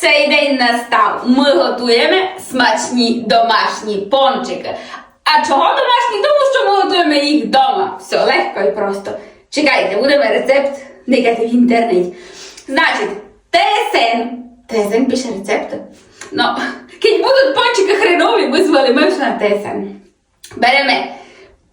Цей день настав. Ми готуємо смачні домашні пончики. А чого домашні? Тому що ми готуємо їх вдома. Все легко і просто. Чекайте, будемо рецепт никати в інтернеті. Значить, ТСН. ТСН пише рецепти. Ну, кінь будуть пончики хренові, ми звалимо все на ТСН. Беремо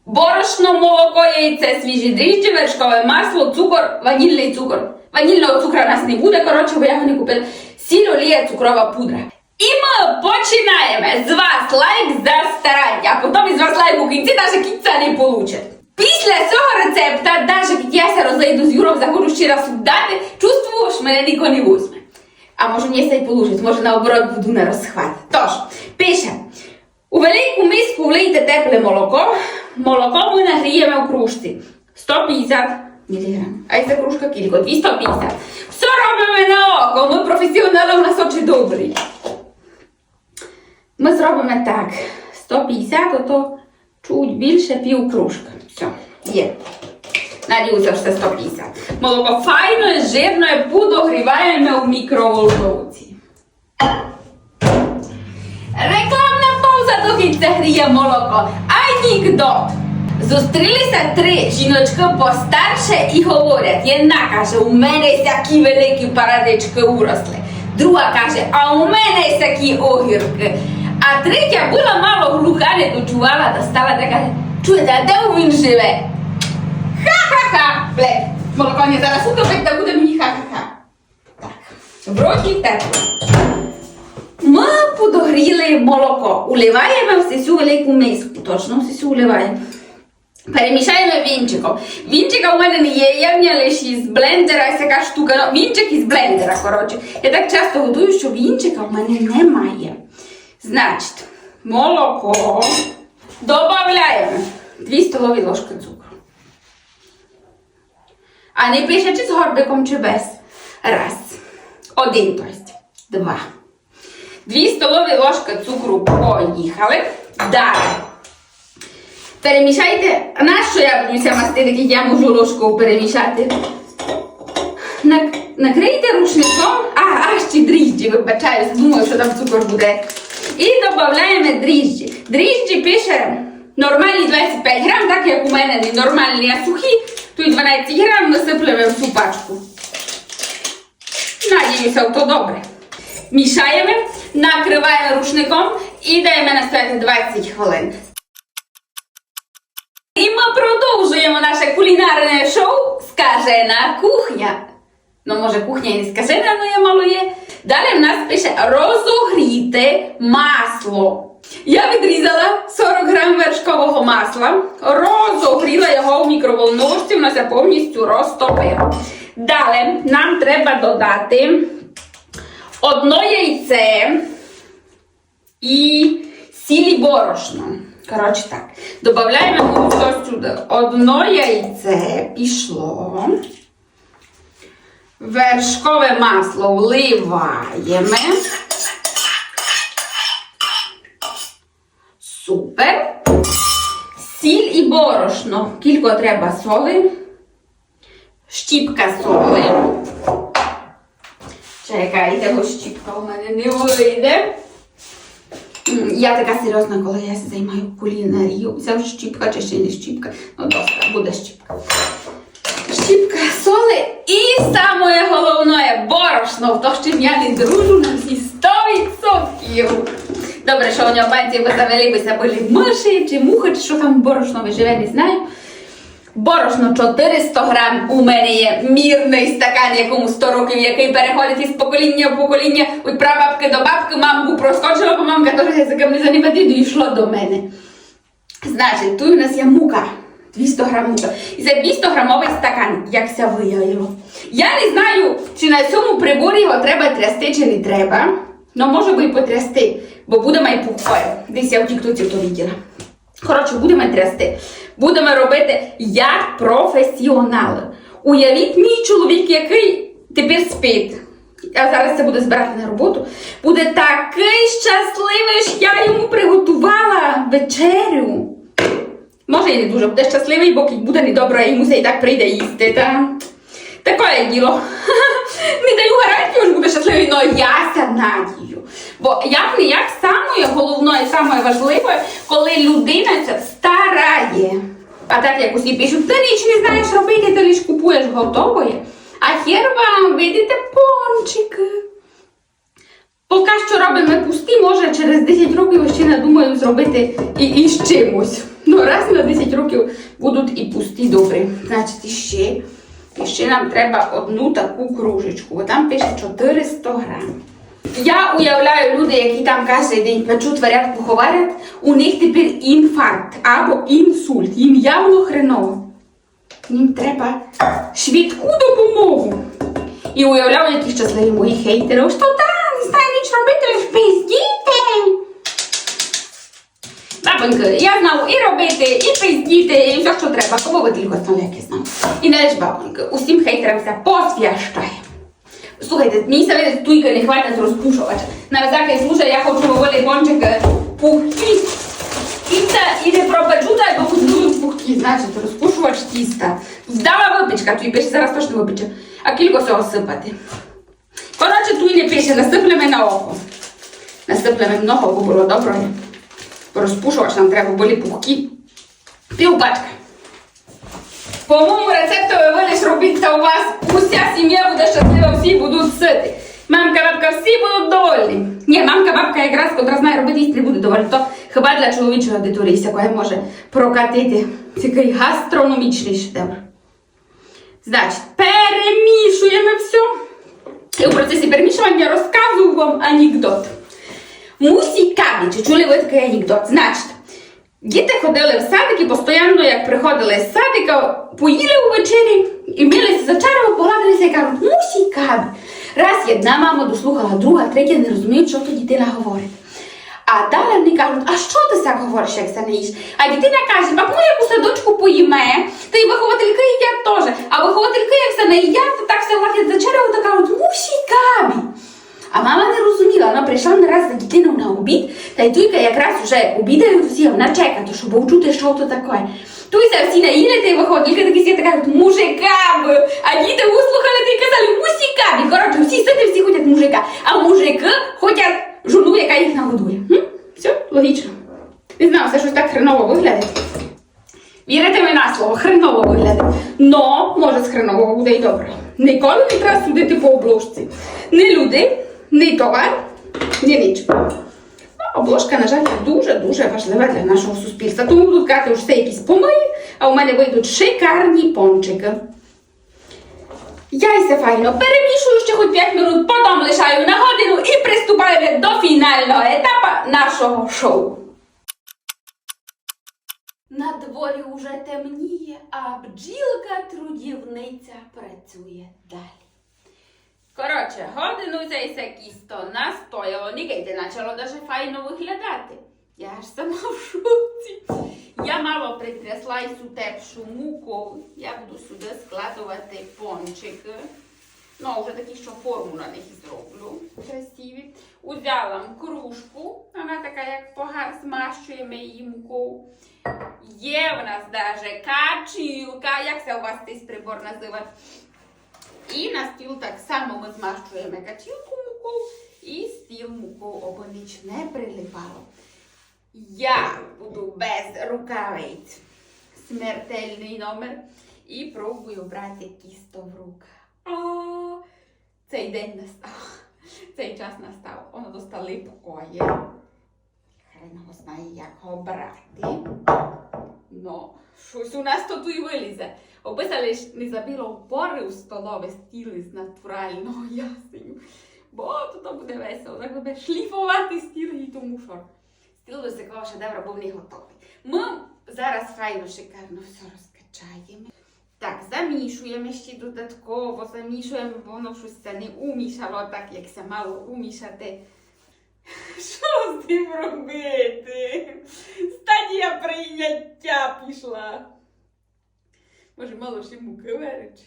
борошно, молоко, яйце, свіжі дріжджі, вершкове масло, цукор, ванільний цукор. Ванільного цукру у нас не буде, коротше, бо я його не купила. Сіль, олія, цукрова пудра. І ми починаємо з вас лайк за старання, а потім із вас лайк у кінці, навіть кінця не получить. Після цього рецепта, навіть я розійду з Юром, захочу ще раз дати, чувствую, мене ніхто не возьме. А може мені це й получить, може наоборот буду на розхват. Тож, пише. У велику миску влийте тепле молоко. Молоко ми нагріємо в кружці. 150 мг. А ця кружка кілько? 250. Все робимо на око. Ми професіонали, у нас очі добрі. Ми зробимо так. 150, ото чуть більше пів кружки. Все, є. Надіюся, це 150. Молоко файне, жирне, подогріваємо в мікроволновці. Рекламна пауза до кінця гріє молоко. Анекдот. Зустрілися три жіночки постарше і говорять. Одна каже, у мене такі великі парадички уросли. Друга каже, а у мене такі огірки. А третя була мало глуха, не дочувала, достала та каже, чуєте, а де він живе? Ха-ха-ха! Блек, молоко не зараз утопить, та буде мені ха-ха-ха. Так, в роті тепло. Ми подогріли молоко, уливаємо в цю велику миску, точно в цю уливаємо. Перемішаємо вінчиком. Вінчика у мене не є, я мені лише із блендера, ось така штука, ну, вінчик із блендера, коротше. Я так часто готую, що вінчика в мене немає. Значить, молоко додаємо 2 столові ложки цукру. А не пише, чи з горбиком, чи без. Раз. Один, тобто. Два. Дві столові ложки цукру поїхали. Далі. Перемішайте. А на що я буду ся мастити, як я можу ложкою перемішати? Нак- Накрийте рушником. А, а ще дріжджі, вибачаюсь, думаю, що там цукор буде. І додаємо дріжджі. Дріжджі пише нормальні 25 грам, так як у мене не нормальні, а сухі, то й 12 грам ми сиплемо в цю пачку. Надіюся, то добре. Мішаємо, накриваємо рушником і даємо настояти 20 хвилин. І ми продовжуємо наше кулінарне шоу Скажена кухня. Ну, може, кухня і не скажена, але я мало є. Далі в нас пише розогріте масло. Я відрізала 40 грам вершкового масла, розогріла його в мікроволновці, воно все повністю розтопило. Далі нам треба додати одно яйце і сілі борошно. Коротше так. Додаємо все сюди. Одно яйце пішло. Вершкове масло вливаємо. Супер. Сіль і борошно. Кілько треба соли. Щіпка соли. Чекайте, бо щіпка у мене не вийде. Я така серйозна, коли я займаю кулінарію. Це вже щіпка чи ще не щіпка. Ну, доска, буде щіпка. Щіпка соли і саме головне борошно, то, ще чим дружу на всі 100%. Добре, що у нього панці ви це були миші чи мухи, чи що там борошно виживе, не знаю. Борошно 400 грам у мене є мірний стакан, якому 100 років, який переходить із покоління в покоління від прабабки до бабки, мамку проскочила, бо мамка теж язиком не занімати, і до мене. Значить, тут у нас є мука. 200 грам мука. І це 200 грамовий стакан, як ся виявило. Я не знаю, чи на цьому приборі його треба трясти, чи не треба. Ну, може би і потрясти, бо буде майпухою. Десь я в тіктоці то виділа. Коротше, будемо трясти. Будемо робити як професіонали. Уявіть, мій чоловік, який тепер спить. А зараз це буде збирати на роботу. Буде такий щасливий, що я йому приготувала вечерю. Може, і не дуже буде щасливий, бо буде недобре, і так прийде їсти. Та... Таке діло. Не даю гарантію, що буде щасливий, але я ся Надію. Бо як не як саме головне, саме важливе, коли людина це старає. А так як усі пишуть, ти ніч не знаєш робити, ти лиш купуєш готове. А хер вам, видите, пончики. Поки що робимо пусті, може через 10 років ще надумаю зробити і, і з чимось. Ну, раз на 10 років будуть і пусті добрі. Значить, іще, іще нам треба одну таку кружечку, бо там пише 400 грам. Я уявляю люди, які там кожен день печуть, варять, поховарять, у них тепер інфаркт або інсульт. Їм явно хреново. Їм треба швидку допомогу. І уявляю, які щасливі мої хейтери. Що там, не знаю ніч робити, лиш пиздіти. Бабоньки, я знав і робити, і пиздіти, і все, що треба. Кого ви тільки я знав. І не лише бабоньки, усім хейтерам це посвящає. Слухайте, мені себе туйка не хватить розпушувати. На всякий случай я хочу вивели пончик пухкі. Тіста і не пропечу, дай бо будуть пухкі, значить, розпушувач тіста. Здала випічка, тут пише, зараз точно випіче. А кілько всього сипати. Коротше, тут не пише, насиплемо на око. Насиплемо много, бо було добре. Розпушувач нам треба були пухкі. Пів пачка. По моєму рецепту ви лиш робіть це у вас. Уся сім'я буде щаслива, всі будуть сити. Мамка, бабка, всі будуть довольні. Ні, мамка, бабка якраз, котра знає робити, їсти не буде довольна. То хіба для чоловічої аудиторії всякої може прокатити такий гастрономічний шедевр. Значить, перемішуємо все. І у процесі перемішування розказую вам анекдот. Мусі кабі, чи чули ви такий анекдот? Значить, Діти ходили в садик і постійно, як приходили з садика, поїли увечері і милися за чарами, погладилися і кажуть, мусі кабі. Раз одна мама дослухала, друга, третя не розуміють, що то дитина говорить. А далі вони кажуть, а що ти так говориш, як це не їш? А дитина каже, а ми як садочку поїме, та й виховательки їдять теж. А виховательки, як це не їдять, то так все гладять за череву, та кажуть, мусі кабі. А мама не розуміла, вона прийшла не раз за дитину на обід, та й тільки якраз вже обідають всі, вона чекає, щоб почути, що то таке. Туйся всі наїли, та й виходять, такі всі кажуть, мужикам, а діти услухали та казали, мусікам. І коротше, всі сити, всі хочуть мужика, а мужики хочуть жону, яка їх нагодує. Хм? Все, логічно. Не знаю, все щось так хреново виглядає. Вірите ми на слово, хреново виглядає. Но, може, з хренового буде і добре. Ніколи не треба судити по обложці. Не люди, не товар, ніч. Ну, Обложка, на жаль, дуже-дуже важлива для нашого суспільства. Тому будуть казати, що це якісь помиї, а у мене вийдуть шикарні пончики. Яйця файно перемішую ще хоч 5 минут, потім лишаю на годину і приступаємо до фінального етапу нашого шоу. На дворі уже темніє, а бджілка-трудівниця працює далі. Коротше, годину цей се кісто настояло, нікайте почало даже файно виглядати. Я ж сама в шоці. Я мало притрясла і су тепшу муку. Я буду сюди складувати пончики. Ну, вже такі, що форму на них зроблю. Красиві. Узяла кружку, вона така, як погар, змащуємо її мукою. Є в нас даже качілка, як це у вас цей прибор називає? І на стіл так само ми змащуємо качілку мукою і стіл мукою, аби ніч не прилипало. Я буду без рукавиць. Смертельний номер. І пробую брати кісто в руки. А, цей день настав. Цей час настав. Воно достали покоє. Хрен його знає, як його брати. Ну, щось у нас тут і вилізе. Описали ж не забило опори у столове стіли з натурального ясеню. Бо тут буде весело. Так буде шліфувати стіл і тому що. Стіл до такого шедевра був не готовий. Ми зараз файно шикарно все розкачаємо. Так, замішуємо ще додатково, замішуємо, бо воно щось це не умішало так, як це мало умішати. Що з тим робити? Пішла. Може, мало ще муки варить.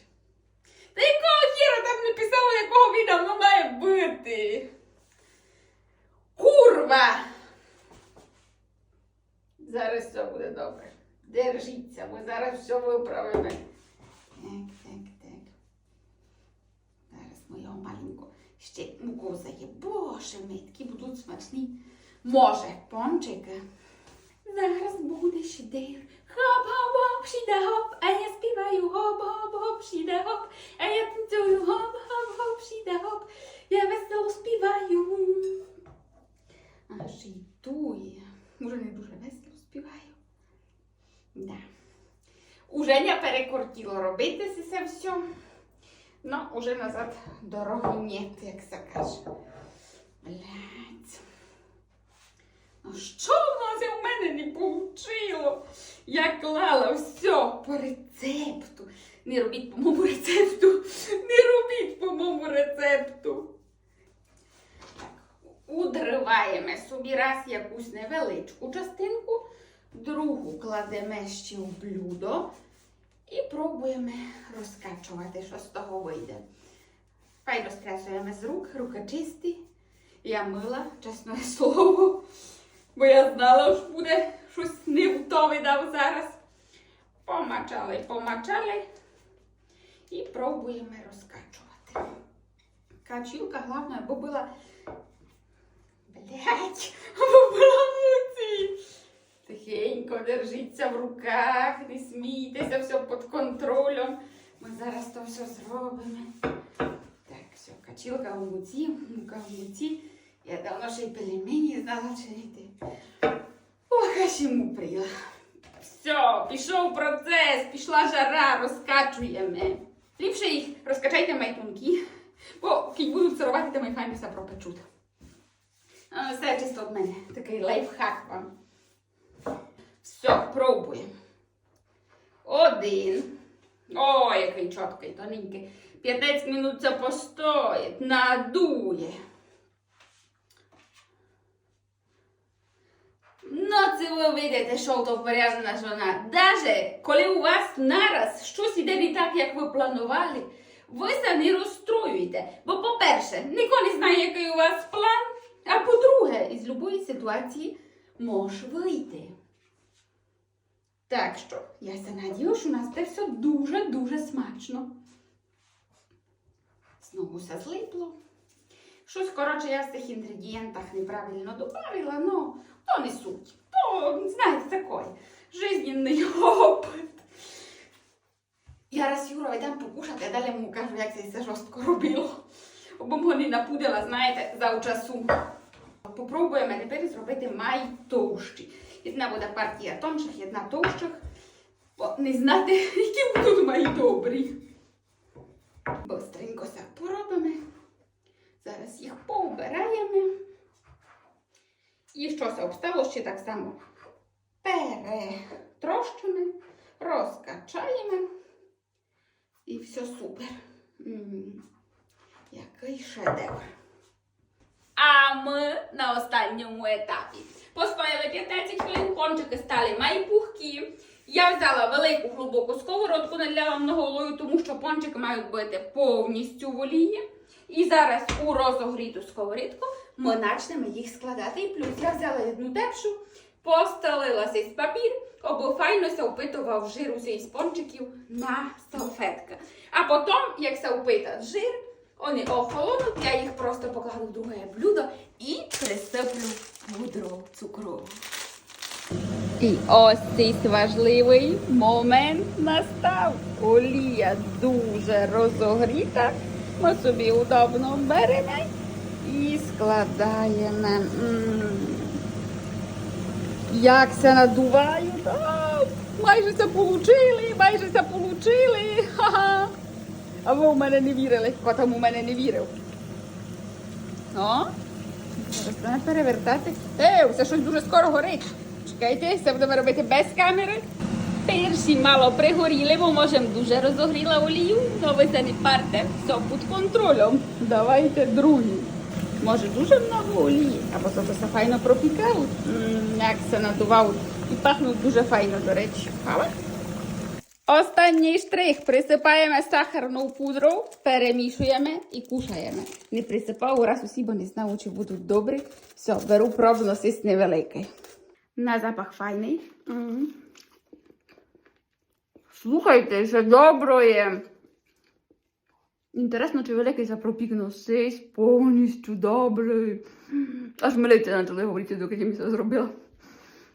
Та якого хіра там не писало, якого віда воно має бути? Курва! Зараз все буде добре. Держіться, ми зараз все виправимо. Так, так, так. Зараз ми його маленько ще муку зає. Боже, мій, такі будуть смачні. Може, пончики. Зараз буде шедевр. Хоп-хоп-хоп, шіде гоп, а я співаю гоп-гоп-гоп, шіде гоп, а я танцюю гоп-гоп-гоп, шіде гоп, я весело співаю. Аж і дує. Може, не дуже весело співаю. Да. Уже не перекортіло робити це все. Ну, уже назад дороги нет, як це каже. Блять. Ну що мене не получило? Я клала все по рецепту. Не робіть по моєму рецепту. Не робіть по моєму рецепту. Так, удриваємо собі раз якусь невеличку частинку, другу кладемо ще в блюдо і пробуємо розкачувати, що з того вийде. Хай розкачуємо з рук, руки чисті. Я мила, чесне слово, бо я знала, що буде щось не в то видав зараз. Помачали, помачали і пробуємо розкачувати. Качілка, головне, бо була. Блять, бо була муці. Тихенько держіться в руках, не смійтеся, все під контролем. Ми зараз то все зробимо. Так, все, качілка в муці, мука в муці. Я давно ще й пельмені знала чинити. Ох, аж йому прила. Все, пішов процес, пішла жара, розкачуємо. Ліпше їх розкачайте майтунки, бо кінь будуть сирувати, то файно все пропечуть. Все чисто від мене, такий лайфхак вам. Все, пробуємо. Один. О, який чіткий, тоненький. 15 минут це постоїть, надує. Ну, це ви видите, що то поряжена жона. Даже коли у вас нараз щось іде не так, як ви планували, ви не розстроюєте. Бо, по-перше, ніхто не знає, який у вас план. А по-друге, із будь-якої ситуації може вийти. Так що, я надію, що у нас це все дуже-дуже смачно. Знову все злипло. Щось, коротше, я в цих інгредієнтах неправильно додавила, ну, то не суть. То, знаєте, такой жизненний опит. Я раз Юра йдемо покушати, а далі йому кажу, як це все жорстко робило. Бо не напудила, знаєте, за часу. Попробуємо тепер зробити майтовщі. Одна буде партія тонших, одна товщих. Не знати, які будуть мої добрі. Зараз їх поубираємо. І що це обстало ще так само перетрощимо, розкачаємо. І все супер. М, Який шедевр. А ми на останньому етапі. Постояли 15 хвилин, кончики стали майпухкі. Я взяла велику глибоку сковородку наляла много олою, тому що пончики мають бути повністю в олії. І зараз у розогріту сковорідку ми почнемо їх складати. І плюс я взяла одну тепшу, постелила цей папір, аби файно се впитував жир усіх пончиків на салфетка. А потім, як се впита жир, вони охолонуть, я їх просто покладу в друге блюдо і присиплю пудру цукрову. І ось цей важливий момент настав. Олія дуже розогріта. Ми собі удобно беремо і складаємо. М. Як це надувають? А, майже це получили, майже це получили. Ха-ха. А ви у мене не вірили, хто там у мене не вірив. О, зараз треба перевертати. Е, це щось дуже скоро горить. Чекайте, це будемо робити без камери. Перші мало пригоріли, бо можемо дуже розогріла олію, але ви це не парте, все під контролем. Давайте другі. Може дуже много олії, або то все файно пропікають, М, як це надувають. І пахнуть дуже файно, до речі. Але Останній штрих. Присипаємо сахарну пудру, перемішуємо і кушаємо. Не присипав раз усі, бо не знав, чи будуть добрі. Все, беру пробно сись невеликий. На запах файний. Слухайте, що добре. Інтересно, чи великий запропік носись повністю добрий. Аж милиться почали говорити, доки я це зробила.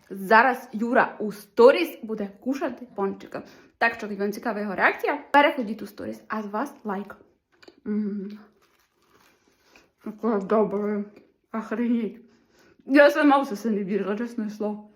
Зараз Юра у сторіс буде кушати пончика. Так що, як вам цікава його реакція, переходіть у сторіс, а з вас лайк. Таке добре. Охренеть. Я сама все це не вірила, чесне слово.